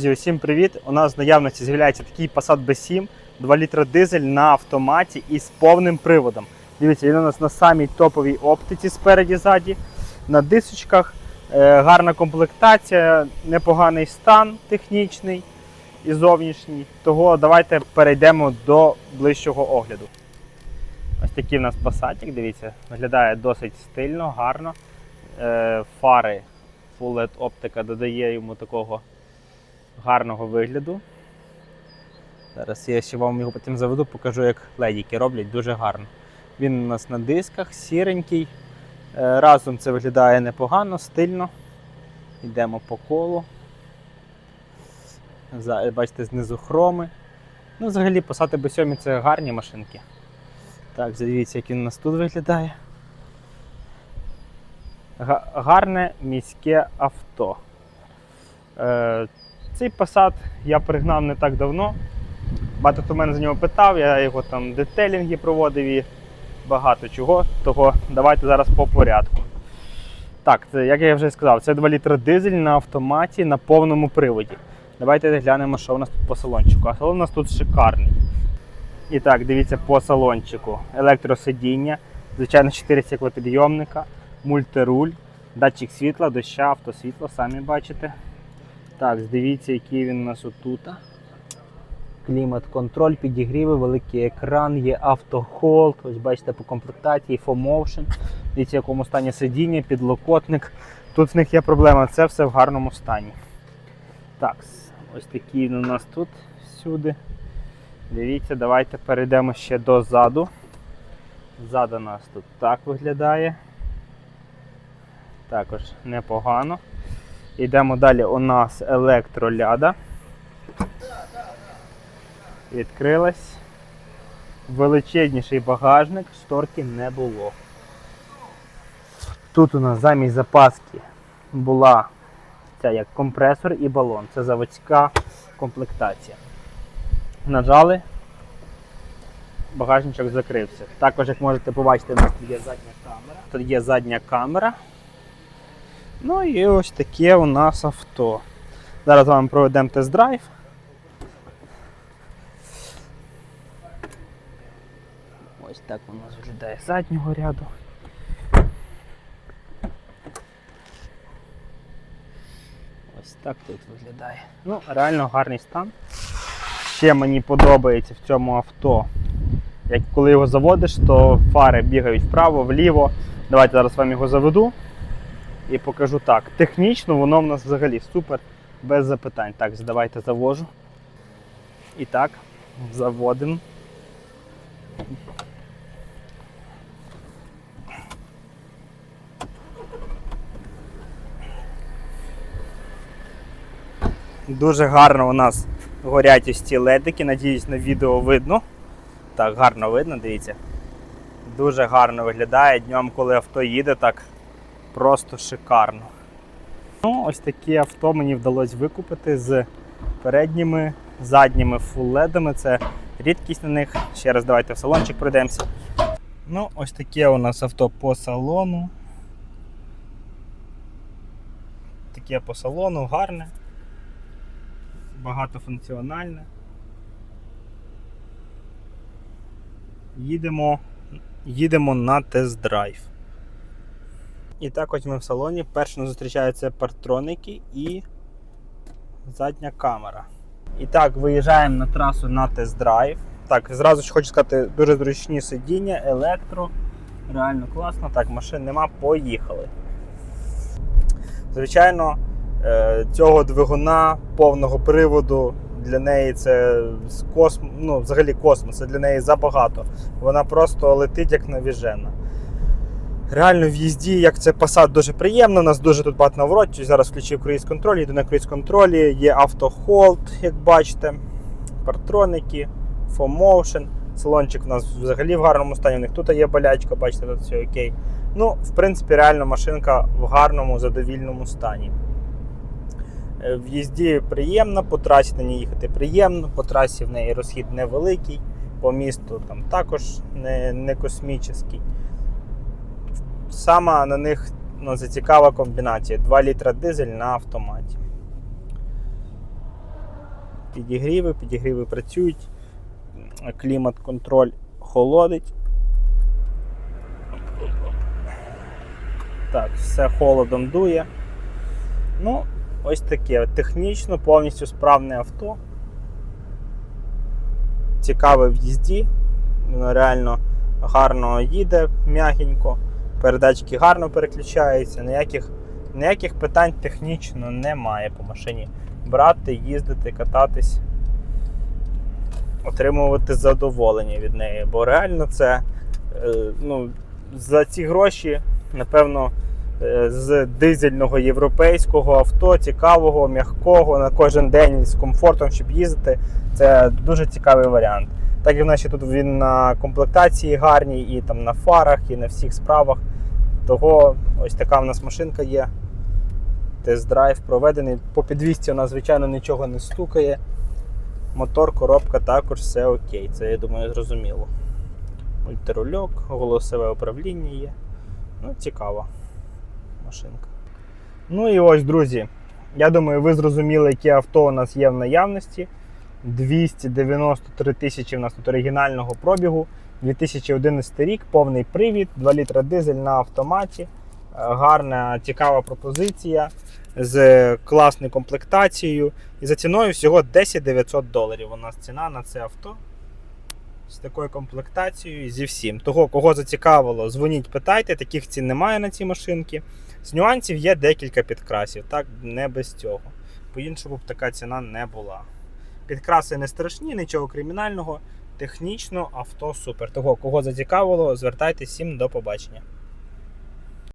Друзі, Усім привіт! У нас в наявності з'являється такий Passat B7, 2 літра дизель на автоматі і з повним приводом. Дивіться, він у нас на самій топовій оптиці спереді ззаді, на дисочках, е, гарна комплектація, непоганий стан технічний і зовнішній. Того давайте перейдемо до ближчого огляду. Ось такий в нас Passatик, дивіться, виглядає досить стильно, гарно. Е, Фари Full LED оптика додає йому такого гарного вигляду. Зараз я ще вам його потім заведу, покажу, як ледіки роблять дуже гарно. Він у нас на дисках, сіренький. Е, Разом це виглядає непогано, стильно. Йдемо по колу. Бачите, знизу хроми. Ну, взагалі, Passat B7 це гарні машинки. Так, дивіться, як він у нас тут виглядає. Гарне міське авто. Цей Passat я пригнав не так давно. Багато хто мене за нього питав, я його там детелінги проводив і багато чого. Того давайте зараз по порядку. Так, це, як я вже сказав, це 2 літра дизель на автоматі на повному приводі. Давайте глянемо, що у нас тут по салончику. А салон у нас тут шикарний. І так, дивіться по салончику. Електросидіння, звичайно, 4 стеклопідйомника, мультируль, датчик світла, доща, автосвітло, самі бачите. Так, дивіться, який він у нас отут. Клімат-контроль, підігріви, великий екран, є автохолд. Ось бачите по комплектації, FOMotion. Дивіться, в якому стані сидіння, підлокотник. Тут в них є проблема, це все в гарному стані. Так, ось такий він у нас тут всюди. Дивіться, давайте перейдемо ще до заду. Ззаду нас тут так виглядає. Також непогано. Йдемо далі. У нас електроляда. Відкрилась. Величезніший багажник, шторки не було. Тут у нас замість запаски була ця як компресор і балон. Це заводська комплектація. Нажали, багажничок закрився. Також, як можете побачити, у нас тут є задня камера. Тут є задня камера. Ну і ось таке у нас авто. Зараз з вами проведемо тест-драйв. Ось так нас виглядає заднього ряду. Ось так тут виглядає. Ну, реально гарний стан. Ще мені подобається в цьому авто. Як коли його заводиш, то фари бігають вправо, вліво. Давайте зараз вам його заведу і покажу так. Технічно воно в нас взагалі супер, без запитань. Так, давайте завожу. І так, заводимо. Дуже гарно у нас горять ось ці ледики. Надіюсь, на відео видно. Так, гарно видно, дивіться. Дуже гарно виглядає днем, коли авто їде, так просто шикарно. Ну, ось такі авто мені вдалося викупити з передніми, задніми фулледами. Це рідкість на них. Ще раз давайте в салончик пройдемося. Ну, ось таке у нас авто по салону. Таке по салону, гарне, багатофункціональне. Їдемо, їдемо на тест-драйв. І так ось ми в салоні. Перше нас зустрічаються партроники і задня камера. І так, виїжджаємо на трасу на тест-драйв. Так, зразу ж хочу сказати, дуже зручні сидіння, електро. Реально класно. Так, машин нема, поїхали. Звичайно, е, цього двигуна повного приводу для неї це косм... ну, взагалі космос, це для неї забагато. Вона просто летить як навіжена. Реально в їзді, як це Passat, дуже приємно. У нас дуже тут багато наворотів. Зараз включив круїз контроль, йду на круїз контролі, є автохолд, як бачите, партроники, FOMotion. Салончик у нас взагалі в гарному стані. У них тут є болячка, бачите, тут все окей. Ну, в принципі, реально машинка в гарному, задовільному стані. Е, В їзді приємно, по трасі на ній їхати приємно, по трасі в неї розхід невеликий, по місту там також не, не космічний. Сама на них ну, це цікава комбінація. 2 літра дизель на автоматі. Підігріви, підігріви працюють. Клімат-контроль холодить. Так, все холодом дує. Ну, ось таке. Технічно повністю справне авто. Цікаве в їзді. Воно реально гарно їде, м'ягенько. Передачки гарно переключаються. Ніяких, ніяких питань технічно немає по машині. Брати, їздити, кататись, отримувати задоволення від неї. Бо реально це е, ну, за ці гроші, напевно, е, з дизельного європейського авто, цікавого, м'якого на кожен день з комфортом, щоб їздити. Це дуже цікавий варіант. Так як в нас тут він на комплектації гарній, і там на фарах, і на всіх справах. Того ось така в нас машинка є. Тест-драйв проведений. По підвісці у нас, звичайно, нічого не стукає. Мотор, коробка також все окей. Це я думаю зрозуміло. Мультирульок, голосове управління є. Ну, цікава машинка. Ну і ось, друзі. Я думаю, ви зрозуміли, які авто у нас є в наявності. 293 тисячі в нас тут оригінального пробігу. 2011 рік, повний привід, 2 літра дизель на автоматі. Е, Гарна, цікава пропозиція з класною комплектацією. І за ціною всього 10 900 доларів. У нас ціна на це авто. З такою комплектацією зі всім. Того, кого зацікавило, дзвоніть, питайте, таких цін немає на ці машинки. З нюансів є декілька підкрасів, так, не без цього. По-іншому б така ціна не була. Підкраси не страшні, нічого кримінального. Технічно авто супер. Того, кого зацікавило, звертайтеся всім до побачення.